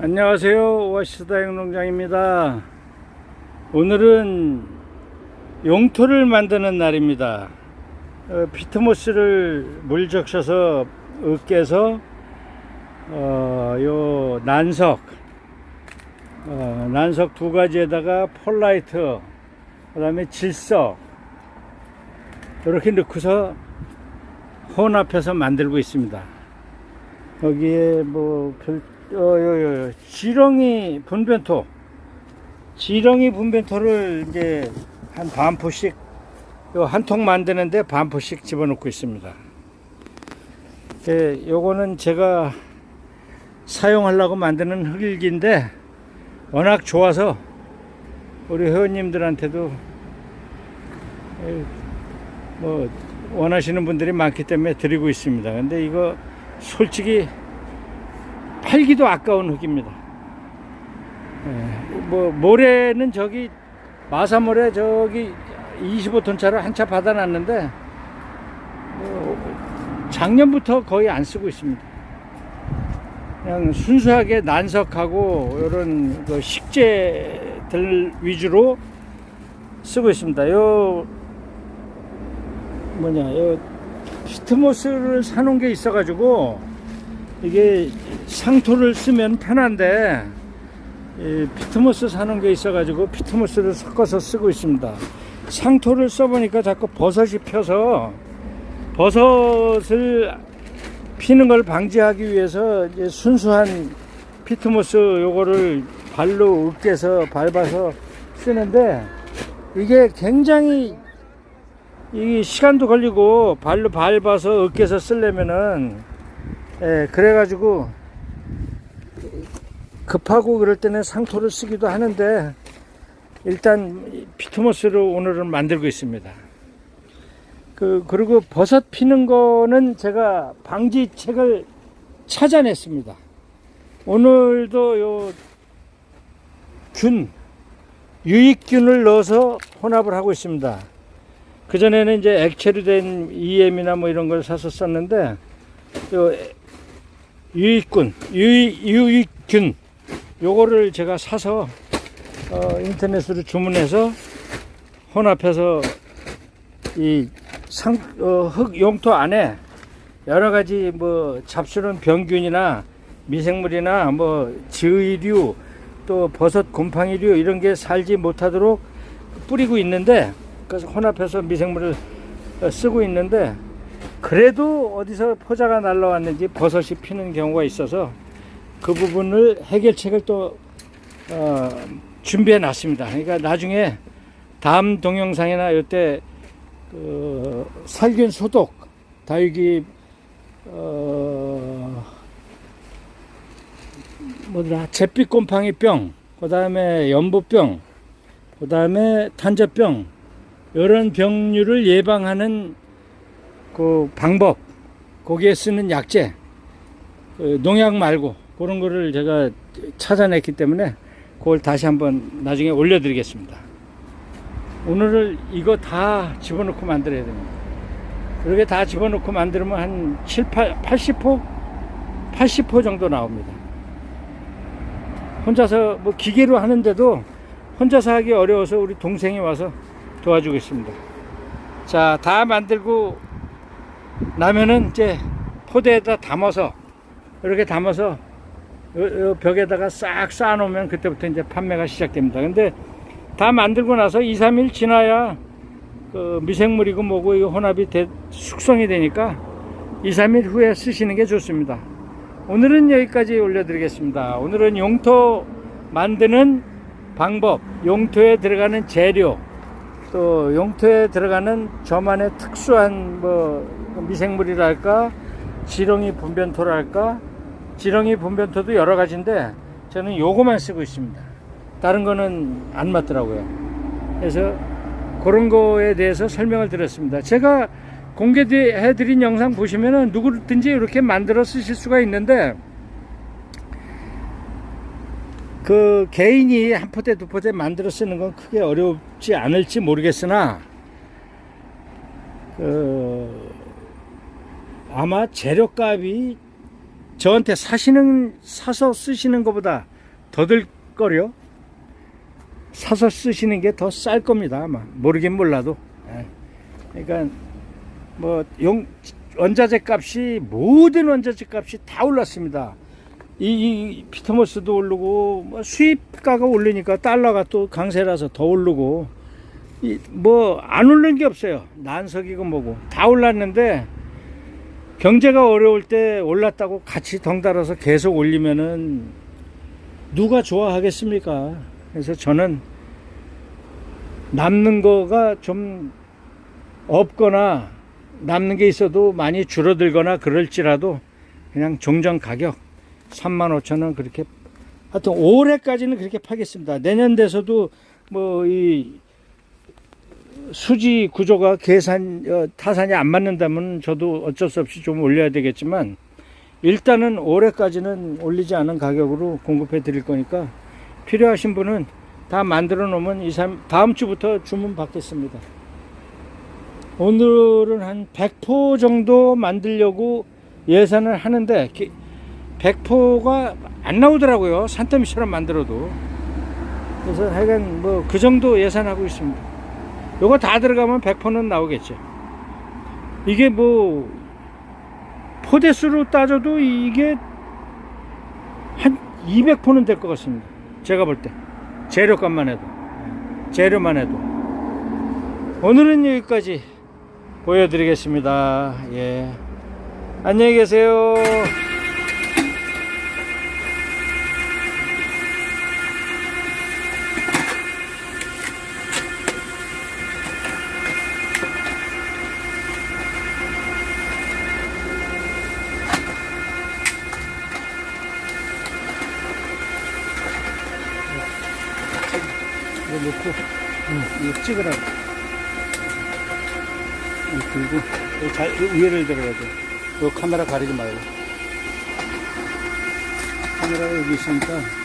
안녕하세요. 오아시스 다육 농장입니다. 오늘은 용토를 만드는 날입니다. 어, 피트모스를 물 적셔서 으깨서 어, 요 난석 어, 난석 두 가지에다가 폴라이트 그 다음에 질석 이렇게 넣고서 혼합해서 만들고 있습니다. 여기에 뭐 별, 어, 요, 요, 요, 지렁이 분변토, 지렁이 분변토를 이제 한 반 포씩, 한 통 만드는데 반 포씩 집어넣고 있습니다. 예, 요거는 제가 사용하려고 만드는 흙일기인데 워낙 좋아서 우리 회원님들한테도 예, 뭐 원하시는 분들이 많기 때문에 드리고 있습니다. 근데 이거 솔직히 팔기도 아까운 흙입니다. 예, 뭐 모래는 저기 마사모래 저기 25톤 차를 한 차 받아놨는데 뭐 작년부터 거의 안 쓰고 있습니다. 그냥 순수하게 난석하고 이런 그 식재들 위주로 쓰고 있습니다. 요 뭐냐 요 피트모스를 사놓은 게 있어가지고 이게 상토를 쓰면 편한데 이 피트모스 사놓은 게 있어가지고 피트모스를 섞어서 쓰고 있습니다. 상토를 써보니까 자꾸 버섯이 펴서 버섯을 피는 걸 방지하기 위해서 이제 순수한 피트모스 요거를 발로 으깨서 밟아서 쓰는데 이게 굉장히 이 시간도 걸리고 발로 밟아서 으깨서 쓰려면은 예, 그래가지고 급하고 그럴 때는 상토를 쓰기도 하는데 일단 피트모스를 오늘은 만들고 있습니다. 그 그리고 버섯 피는 거는 제가 방지책을 찾아냈습니다. 오늘도 요 균, 유익균을 넣어서 혼합을 하고 있습니다. 그전에는 이제 액체로 된 EM이나 뭐 이런 걸 사서 썼는데, 요 유익균, 유익, 유익균, 요거를 제가 사서 어, 인터넷으로 주문해서 혼합해서 이 상, 어, 흙 용토 안에 여러 가지 뭐 잡수는 병균이나 미생물이나 뭐 지의류 또 버섯 곰팡이류 이런 게 살지 못하도록 뿌리고 있는데 그래서 혼합해서 미생물을 어, 쓰고 있는데 그래도 어디서 포자가 날라왔는지 버섯이 피는 경우가 있어서 그 부분을 해결책을 또 어, 준비해 놨습니다. 그러니까 나중에 다음 동영상이나 이때 그 살균 소독 다육이 어, 뭐더라 잿빛 곰팡이 병 그 다음에 연보병 그 다음에 탄저병 이런 병류를 예방하는 그 방법 거기에 쓰는 약재 그 농약 말고 그런 거를 제가 찾아냈기 때문에 그걸 다시 한번 나중에 올려드리겠습니다. 오늘을 이거 다 집어넣고 만들어야 됩니다. 그렇게 다 집어넣고 만들면 한 7, 8, 80호? 80호 정도 나옵니다. 혼자서 뭐 기계로 하는데도 혼자서 하기 어려워서 우리 동생이 와서 도와주고 있습니다. 자, 다 만들고 나면은 이제 포대에다 담아서 이렇게 담아서 요, 요 벽에다가 싹 쌓아놓으면 그때부터 이제 판매가 시작됩니다. 근데 다 만들고 나서 2, 3일 지나야 그 미생물이고 뭐고 이 혼합이 대, 숙성이 되니까 2, 3일 후에 쓰시는 게 좋습니다. 오늘은 여기까지 올려드리겠습니다. 오늘은 용토 만드는 방법, 용토에 들어가는 재료, 또 용토에 들어가는 저만의 특수한 뭐 미생물이랄까, 지렁이 분변토랄까, 지렁이 분변토도 여러 가지인데 저는 요거만 쓰고 있습니다. 다른 거는 안 맞더라고요. 그래서 그런 거에 대해서 설명을 드렸습니다. 제가 공개해 드린 영상 보시면은 누구든지 이렇게 만들어 쓰실 수가 있는데 그 개인이 한 포대 두 포대 만들어 쓰는 건 크게 어렵지 않을지 모르겠으나 그 아마 재료값이 저한테 사시는 사서 쓰시는 것보다 더 들 거려. 사서 쓰시는 게 더 쌀 겁니다. 아마 모르긴 몰라도. 예. 그러니까 뭐 용 원자재 값이 모든 원자재 값이 다 올랐습니다. 이, 이 피터모스도 오르고 뭐 수입가가 올리니까 달러가 또 강세라서 더 오르고 뭐 안 오른 게 없어요. 난석이고 뭐고 다 올랐는데 경제가 어려울 때 올랐다고 같이 덩달아서 계속 올리면은 누가 좋아하겠습니까? 그래서 저는 남는 거가 좀 없거나 남는 게 있어도 많이 줄어들거나 그럴지라도 그냥 종전 가격 3만 5천 원 그렇게 하여튼 올해까지는 그렇게 파겠습니다. 내년 돼서도 뭐 이 수지 구조가 계산 어, 타산이 안 맞는다면 저도 어쩔 수 없이 좀 올려야 되겠지만 일단은 올해까지는 올리지 않은 가격으로 공급해 드릴 거니까 필요하신 분은 다 만들어 놓으면 2, 3, 다음 주부터 주문 받겠습니다. 오늘은 한 100포 정도 만들려고 예산을 하는데 100포가 안 나오더라고요. 산더미처럼 만들어도. 그래서 하여간 뭐 그 정도 예산하고 있습니다. 요거 다 들어가면 100포는 나오겠죠. 이게 뭐 포대수로 따져도 이게 한 200포는 될 것 같습니다. 제가 볼 때. 재료값만 해도. 재료만 해도. 오늘은 여기까지 보여드리겠습니다. 예. 안녕히 계세요. 이거 놓고, 응, 이거 찍으라고. 들고, 이거 잘, 위에를 들어가야 돼. 이 카메라 가리지 말고. 카메라가 여기 있으니까